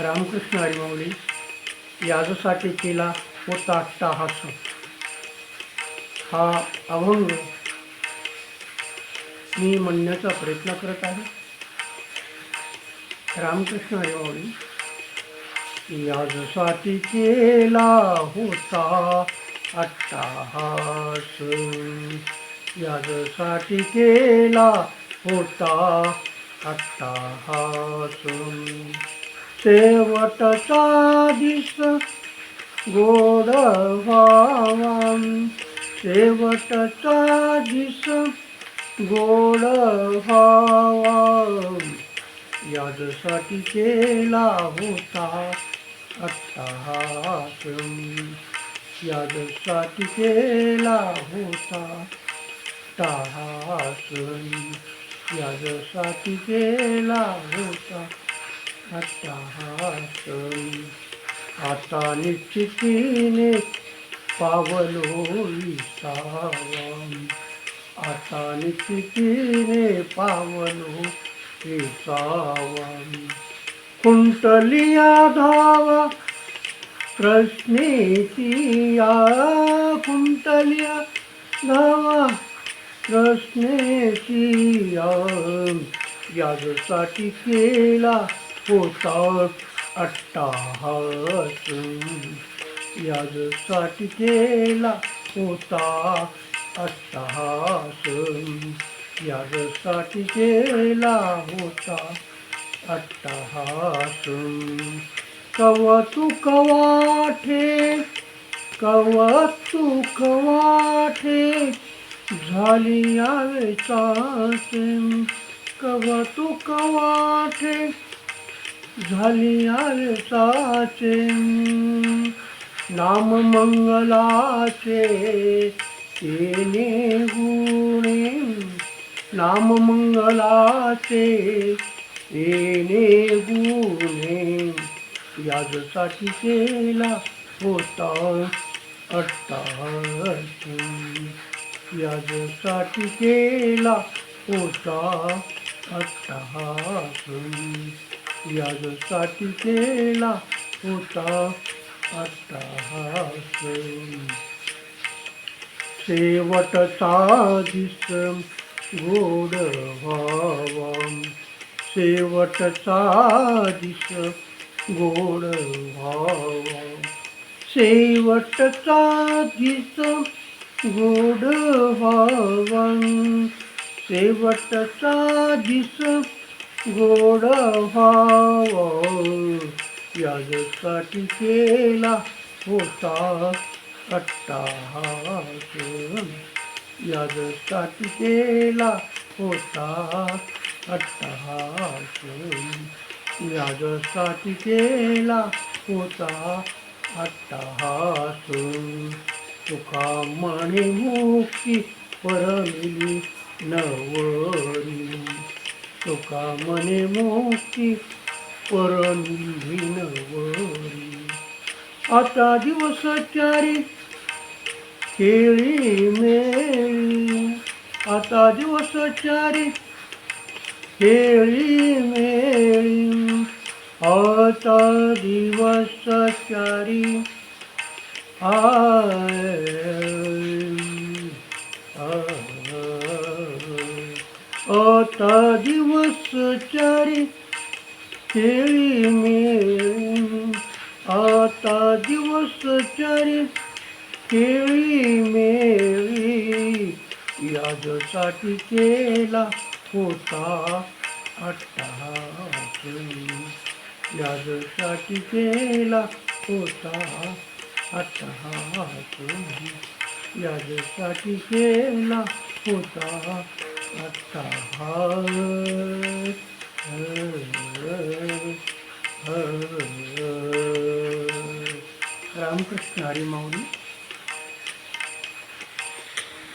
रामकृष्ण हरिमाऊली याजसाठी केला होता अट्टाहास हा अभंग मी म्हणण्याचा प्रयत्न करत आहे. रामकृष्ण हरिमाऊली याजसाठी केला होता अट्टाहास याजसाठी केला होता अट्टाहास शेवटचा दिस गोड व्हावा शेवटचा दिस गोड व्हावा यादसाठी केला होता अट्टहास यादसाठी केला होता अट्टहास यादसाठी केला होता अट्टहास आता निश्चितीने पावलो विसावा आता निश्चितीने पावलो विसावा कुंटलिया धावा प्रश्नेतिया कुंटलिया धावा प्रश्नेची या केला होता अट्टाहास याजसाठी केला होता अट्टाहास. याजसाठी केला होता अट्टाहास. कवाठे कव तू कवाठे झाली यावे कव तू कवाठे झाली आरसाचे नाम मंगलाचे केले गुणे. नाम मंगलाचे येणे गुणे. याजसाठी केला होता अट्टाहास याजसाठी केला होता अट्टहास याजसाठी केला होता अट्टहास शेवटचा दिस गोड व्हावा. शेवटचा दिस गोड व्हावा. शेवटचा दिस गोड व्हावा. शेवटचा दिस गोड व्हावा याजसाठी केला होता अट्टाहास याजसाठी केला होता अट्टाहास याजसाठी केला होता अट्टाहास तुका म्हणे मुक्ती परमिली नवरी. तुका म्हणे मुक्ती परमिली नवरी आता दिवस चारी खेळी मेळी आता दिवस चारी खेळी मेळी आता दिवस चारी आय आता दिवस चारी खेळी मेळी आता दिवस चारी खेळी मेळी याजसाठी केला होता अट्टाहास याजसाठी केला होता अट्टाहास याजसाठी केला होता रामकृष्ण हरी माऊली.